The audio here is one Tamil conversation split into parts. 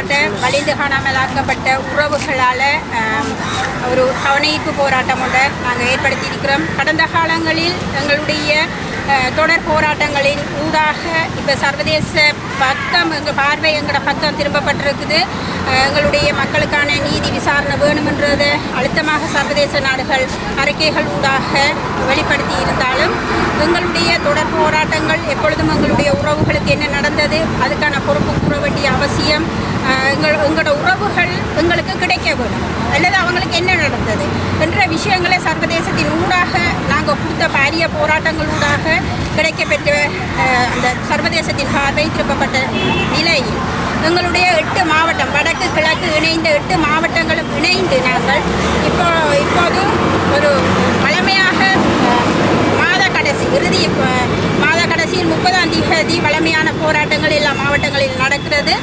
போராட்ட வலிந்து காணாமலாக்கப்பட்ட உறவுகளால் ஒரு கவனிப்பு போராட்டம் ஒன்றை நாங்கள் ஏற்படுத்தியிருக்கிறோம். கடந்த காலங்களில் எங்களுடைய தொடர் போராட்டங்களின் ஊடாக இப்போ சர்வதேச பக்கம் எங்கள் பார்வை எங்களோட பக்கம் திரும்பப்பட்டிருக்குது. எங்களுடைய மக்களுக்கான நீதி விசாரணை வேணுமென்றதை அழுத்தமாக சர்வதேச நாடுகள் அறிக்கைகள் ஊடாக வெளிப்படுத்தி இருந்தாலும் எங்களுடைய தொடர் போராட்டங்கள் எப்பொழுதும் எங்களுடைய உறவுகளுக்கு என்ன நடந்தது அதுக்கான பொறுப்பு கூற வேண்டிய அவசியம் எங்கள் எங்களோட உறவுகள் எங்களுக்கு கிடைக்க வேணும் அல்லது அவங்களுக்கு என்ன நடந்தது என்ற விஷயங்களை சர்வதேசத்தின் ஊடாக நாங்கள் கொடுத்த பாரிய போராட்டங்களூடாக கிடைக்கப்பெற்ற அந்த சர்வதேசத்தின் பார்வை திருப்பப்பட்ட நிலையில் எங்களுடைய எட்டு மாவட்டம் வடக்கு கிழக்கு இணைந்த எட்டு மாவட்டங்களும் இணைந்து நாங்கள் இப்போ இப்போது ஒரு வளமையாக மாத கடைசி இறுதி மாத கடைசியில் முப்பதாம் தேதி வளமையான போராட்டங்கள் எல்லா மாவட்டங்களில் நடக்கிறது.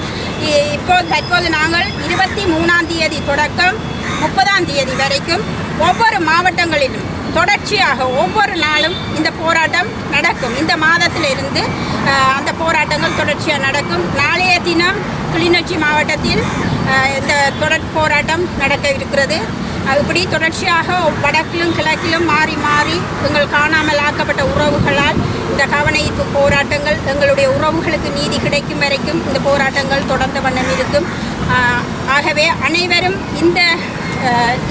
இ- இப்போ தற்போது நாங்கள் இருபத்தி மூணாம் தேதி தொடக்கம் முப்பதாம் தேதி வரைக்கும் ஒவ்வொரு மாவட்டங்களிலும் தொடர்ச்சியாக ஒவ்வொரு நாளும் இந்த போராட்டம் நடக்கும். இந்த மாதத்திலிருந்து அந்த போராட்டங்கள் தொடர்ச்சியாக நடக்கும். நாளைய தினம் கிளிநொச்சி மாவட்டத்தில் இந்த தொடர் போராட்டம் நடக்க இருக்கிறது. இப்படி தொடர்ச்சியாக வடக்கிலும் கிழக்கிலும் மாறி மாறி எங்கள் காணாமல் ஆக்கப்பட்ட உறவுகளால் இந்த கவனஈர்ப்பு போராட்டங்கள் எங்களுடைய உறவுகளுக்கு நீதி கிடைக்கும் வரைக்கும் இந்த போராட்டங்கள் தொடர்ந்த வண்ணம் இருக்கும். ஆகவே அனைவரும் இந்த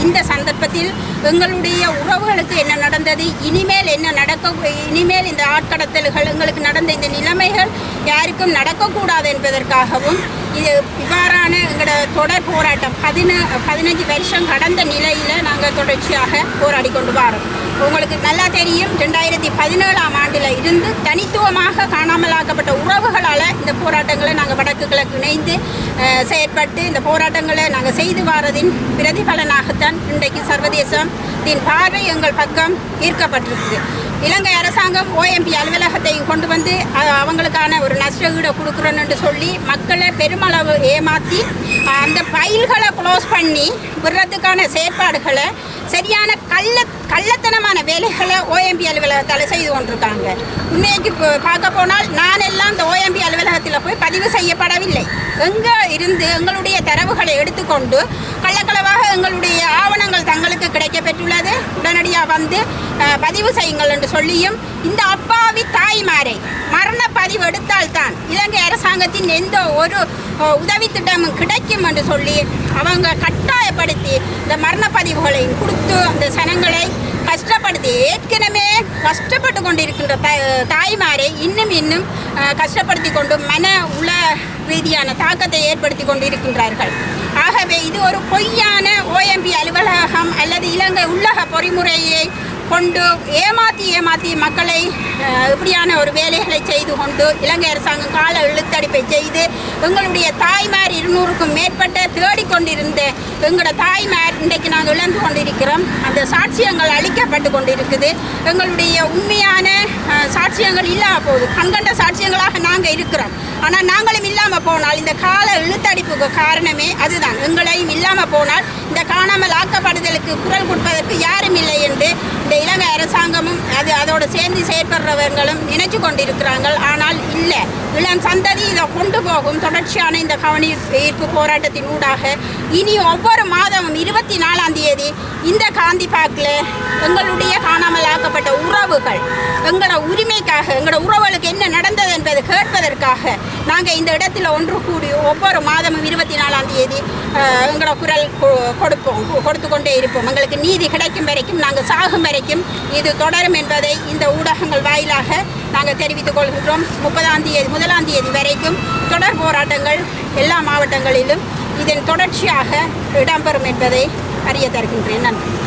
இந்த சந்தர்ப்பத்தில் எங்களுடைய உறவுகளுக்கு என்ன நடந்தது இனிமேல் என்ன நடக்க இனிமேல் இந்த ஆட்கடத்தல்கள் எங்களுக்கு நடந்த இந்த நிலைமைகள் யாருக்கும் நடக்கக்கூடாது என்பதற்காகவும் இது இவ்வாறான எங்களோட தொடர் போராட்டம் பதின பதினஞ்சு வருஷம் கடந்த நிலையில் நாங்கள் தொடர்ச்சியாக போராடி கொண்டு வரோம். உங்களுக்கு நல்லா தெரியும் ரெண்டாயிரத்தி பதினேழாம் ஆண்டில் இருந்து தனித்துவமாக காணாமலாக்கப்பட்ட உறவுகளால் இந்த போராட்டங்களை நாங்கள் வடக்கு கிழக்கு இணைந்து செயற்பட்டு இந்த போராட்டங்களை நாங்கள் செய்து வாரதின் பிரதிபலனாகத்தான் இன்றைக்கு சர்வதேசத்தின் பார்வை எங்கள் பக்கம் ஈர்க்கப்பட்டிருக்குது. இலங்கை அரசாங்கம் ஓஎம்பி அலுவலகத்தையும் கொண்டு வந்து அவங்களுக்கான ஒரு நஷ்டஈடை கொடுக்குறோன்னு என்று சொல்லி மக்களை பெருமளவு ஏமாற்றி அந்த ஃபைல்களை க்ளோஸ் பண்ணி விடுறதுக்கான செயற்பாடுகளை சரியான கள்ள கள்ளத்தனமான வேலைகளை ஓஎம்பி அலுவலகத்தால் செய்து கொண்டிருக்காங்க. உண்மைக்கு பார்க்க போனால் நான் எல்லாம் இந்த ஓஎம்பி அலுவலகத்தில் போய் பதிவு செய்யப்படவில்லை. எங்கே இருந்து எங்களுடைய தரவுகளை எடுத்துக்கொண்டு கள்ளக்களவாக எங்களுடைய ஆவணங்கள் தங்களுக்கு கிடைக்கப்பெற்றுள்ளது. உடனடியாக வந்து பதிவு செய்யுங்கள் என்று சொல்லியும் இந்த அப்பாவி தாய்மாரை மரண பதிவு எடுத்தால்தான் இலங்கை அரசாங்கத்தின் எந்த ஒரு உதவி திட்டமும் கிடைக்கும் என்று சொல்லி அவங்க கஷ்டப்படுத்தி இந்த மரண பதிவுகளையும் கொடுத்து அந்த சனங்களை கஷ்டப்படுத்தி ஏற்கனவே கஷ்டப்பட்டு கொண்டிருக்கின்ற த தாய்மாரை இன்னும் இன்னும் கஷ்டப்படுத்தி கொண்டு மன உள ரீதியான தாக்கத்தை ஏற்படுத்தி கொண்டிருக்கின்றார்கள். ஆகவே இது ஒரு பொய்யான ஓஎம்பி அலுவலகம் அல்லது இலங்கை உள்ளக பொறிமுறையை கொண்டு ஏமாற்றி ஏமாற்றி மக்களை இப்படியான ஒரு வேலைகளை செய்து கொண்டு இலங்கை அரசாங்கம் கால இழுத்தடிப்பை செய்து எங்களுடைய தாய்மார் இருநூறுக்கும் மேற்பட்ட தேடிக்கொண்டிருந்த எங்களோட தாய்மார் இன்றைக்கு நாங்கள் இழந்து கொண்டிருக்கிறோம். அந்த சாட்சியங்கள் அளிக்கப்பட்டு கொண்டிருக்குது. எங்களுடைய உண்மையான சாட்சியங்கள் இல்லாமல் போகுது. கண்கண்ட சாட்சியங்களாக நாங்கள் இருக்கிறோம். ஆனால் நாங்களும் இல்லாமல் போனால் இந்த கால இழுத்தடிப்புக்கு காரணமே அதுதான். எங்களையும் இல்லாமல் போனால் இந்த காணாமல் ஆக்கப்படுதலுக்கு குரல் கொடுப்பதற்கு யாரும் இல்லை என்று இந்த இலங்கை அரசாங்கமும் அது அதோடு சேர்ந்து செயற்படுறவர்களும் நினைச்சு கொண்டிருக்கிறாங்க. ஆனால் இல்லை இளம் சந்ததி இதை கொண்டு போகும். தொடர்ச்சியான இந்த கவனி ஈர்ப்பு போராட்டத்தின் ஊடாக இனி ஒவ்வொரு மாதமும் இருபத்தி நாலாம் தேதி இந்த காந்தி பார்க்கில் எங்களுடைய காணாமல் ஆக்கப்பட்ட உறவுகள் எங்களோட உரிமைக்காக எங்களோட உறவுகளுக்கு என்ன நடந்தது என்பதை கேட்பதற்காக நாங்கள் இந்த இடத்துல ஒன்று கூடி ஒவ்வொரு மாதமும் இருபத்தி நாலாம் தேதி எங்களோட குரல் கொ- கொடுப்போம். கொடுத்துக்கொண்டே கொடுத்து கொண்டே இருப்போம். எங்களுக்கு நீதி கிடைக்கும் வரைக்கும் நாங்கள் சாகும் வரைக்கும் இது தொடரும் என்பதை இந்த ஊடகங்கள் வாயிலாக நாங்கள் தெரிவித்துக் கொள்கின்றோம். முப்பதாம் தேதி முதலாம் தேதி வரைக்கும் தொடர் போராட்டங்கள் எல்லா மாவட்டங்களிலும் இதன் தொடர்ச்சியாக இடம்பெறும் என்பதை அறிய தருகின்றேன். நன்றி.